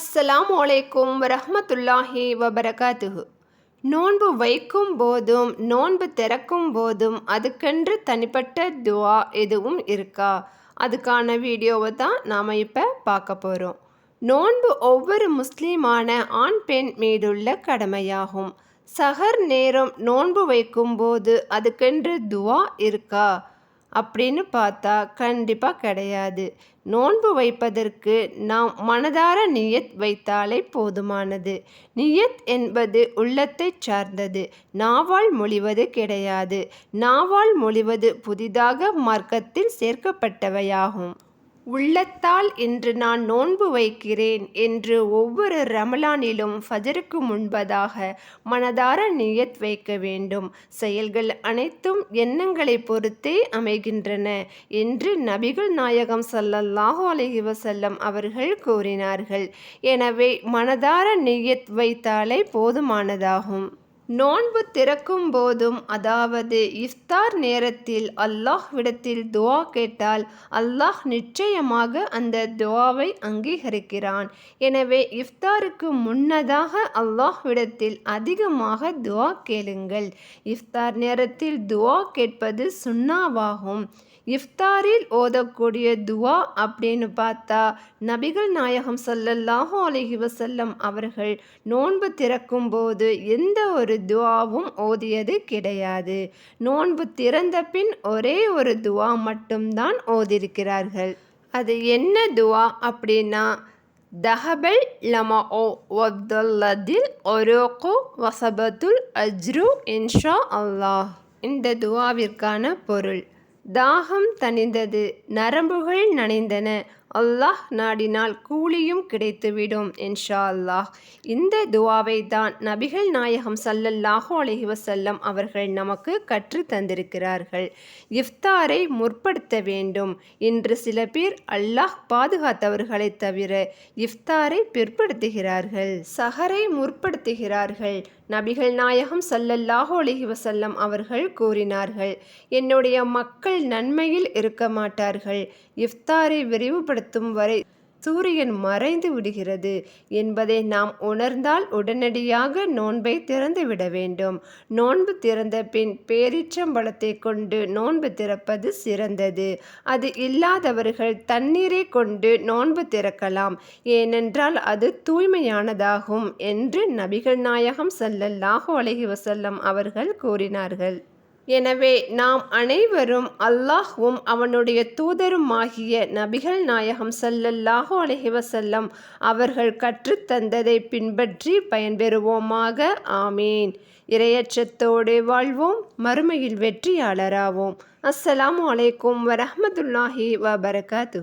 அஸ்ஸலாம் வலைக்கும் வரஹமத்துல்லாஹி வபரகாத்துஹு. நோன்பு வைக்கும் போதும் நோன்பு திறக்கும் போதும் அதுக்கென்று தனிப்பட்ட துவா எதுவும் இருக்கா? அதுக்கான வீடியோவை தான் நாம் இப்போ பார்க்க போகிறோம் நோன்பு ஒவ்வொரு முஸ்லீமான ஆண் பெண் மீதுள்ள கடமையாகும். சஹர் நேரம் நோன்பு வைக்கும்போது அதுக்கென்று துவா இருக்கா? அப்படின்னு பார்த்தா கண்டிப்பாக கிடையாது. நோன்பு வைப்பதற்கு நாம் மனதார நியத் வைத்தாலே போதுமானது. நியத் என்பது உள்ளத்தை சார்ந்தது. நாவால் மொழிவது கிடையாது. நாவால் மொழிவது புதிதாக மார்க்கத்தில் சேர்க்கப்பட்டவையாகும். உள்ளத்தால் இன்று நான் நோன்பு வைக்கிறேன் என்று ஒவ்வொரு ரமலானிலும் ஃபஜருக்கு முன்பதாக மனதார நியத் வைக்க வேண்டும். செயல்கள் அனைத்தும் எண்ணங்களை பொறுத்தே அமைகின்றன என்று நபிகள் நாயகம் சல்லல்லாஹு அலஹி வசல்லம் அவர்கள் கூறினார்கள். எனவே மனதார நியத் வைத்தாலே போதுமானதாகும். நோன்பு திறக்கும் போதும் அதாவது இஃப்தார் நேரத்தில் அல்லாஹ் விடத்தில் துவா கேட்டால் அல்லாஹ் நிச்சயமாக அந்த துவாவை அங்கீகரிக்கிறான். எனவே இஃப்தாருக்கு முன்னதாக அல்லாஹ் விடத்தில் அதிகமாக துவா கேளுங்கள். இஃப்தார் நேரத்தில் துவா கேட்பது சுண்ணாவாகும். இஃப்தாரில் ஓதக்கூடிய துவா அப்படின்னு பார்த்தா நபிகள் நாயகம் சொல்லல்லாஹோ அலஹி வசல்லம் அவர்கள் நோன்பு திறக்கும் போது எந்த ஒரு துவாவும் ஓதியது கிடையாது. நோன்பு திறந்த பின் ஒரே ஒரு துவா மட்டும்தான் ஓதிருக்கிறார்கள் அது என்ன துவா அப்படின்னா தஹபல் லமா ஓ ஒப்துல்லதில் ஒரோகோ வசபத்துல் அஜ்ரு இன்ஷா அல்லாஹ். இந்த துவாவிற்கான பொருள். தாகம் தணிந்தது நரம்புகள் நனைந்தன அல்லாஹ் நாடினால் கூலியும் கிடைத்துவிடும் என்ஷா அல்லாஹ் இந்த துவாவை தான் நபிகள் நாயகம் சல்லல்லாஹு அலஹி வசல்லம் அவர்கள் நமக்கு கற்று தந்திருக்கிறார்கள். இஃப்தாரை முற்படுத்த வேண்டும் என்று சில பேர் அல்லாஹ் பாதுகாத்தவர்களை தவிர இஃப்தாரை பிற்படுத்துகிறார்கள். சஹரை முற்படுத்துகிறார்கள் நபிகள் நாயகம் சல்லல்லாஹு அலஹி வசல்லம் அவர்கள் கூறினார்கள். என்னுடைய மக்கள் நன்மையில் இருக்க மாட்டார்கள். இஃப்தாரை விரிவுபடுத்தும் வரை சூரியன் மறைந்து விடுகிறது என்பதை நாம் உணர்ந்தால் உடனடியாக நோன்பை திறந்து விட வேண்டும். நோன்பு திறந்த பின் பேரிச்சம்பழத்தை கொண்டு நோன்பு திறப்பது சிறந்தது. அது இல்லாதவர்கள் தண்ணீரை கொண்டு நோன்பு திறக்கலாம். ஏனென்றால் அது தூய்மையானதாகும் என்று நபிகள் நாயகம் சல்லல்லாஹு அலஹி வசல்லம் அவர்கள் கூறினார்கள். எனவே நாம் அனைவரும் அல்லாஹ்வும் அவனுடைய தூதருமாகிய நபிகள் நாயகம் சல்லல்லாஹு அலஹிவசல்லம் அவர்கள் கற்றுத்தந்ததை பின்பற்றி பயன்பெறுவோமாக. ஆமீன். இரையற்றத்தோடு வாழ்வோம். மறுமையில் வெற்றியாளராவோம். அஸ்ஸலாமு அலைக்கும் வரஹமத்துல்லாஹி வபரகாத்து